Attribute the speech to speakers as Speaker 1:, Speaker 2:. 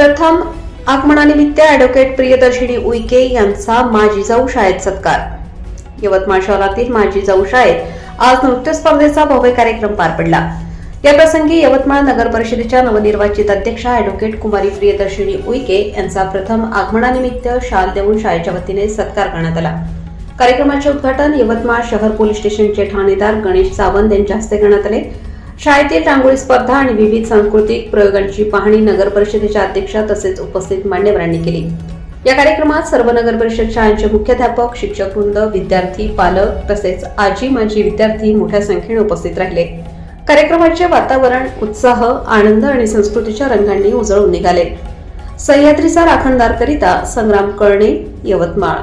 Speaker 1: प्रथम आगमनानिमित्त ॲडव्होकेट प्रियदर्शिनी उईके यांचा माजी जाऊ शाळेत सत्कार. यवतमाळ शहरातील माजी जाऊ शाळेत आज नृत्य स्पर्धेचा भव्य कार्यक्रम पार पडला. या प्रसंगी यवतमाळ नगर परिषदेच्या नवनिर्वाचित अध्यक्षा ॲडव्होकेट कुमारी प्रियदर्शिनी उईके यांचा प्रथम आगमनानिमित्त शाल देऊन शाळेच्या वतीने सत्कार करण्यात आला. कार्यक्रमाचे उद्घाटन यवतमाळ शहर पोलीस स्टेशनचे ठाणेदार गणेश सावंत यांच्या हस्ते करण्यात आले. शाळेतील रांगोळी स्पर्धा आणि विविध सांस्कृतिक प्रयोगांची पाहणी नगर परिषदेच्या अध्यक्षा तसेच उपस्थित मान्यवरांनी केली. या कार्यक्रमात सर्व नगर परिषद शाळांचे मुख्याध्यापक शिक्षक वृंद विद्यार्थी पालक तसेच आजी माजी विद्यार्थी मोठ्या संख्येने उपस्थित राहिले. कार्यक्रमाचे वातावरण उत्साह आनंद आणि संस्कृतीच्या रंगांनी उजळून निघाले. सह्याद्रीचा राखणदार करिता संग्राम कळणे यवतमाळ.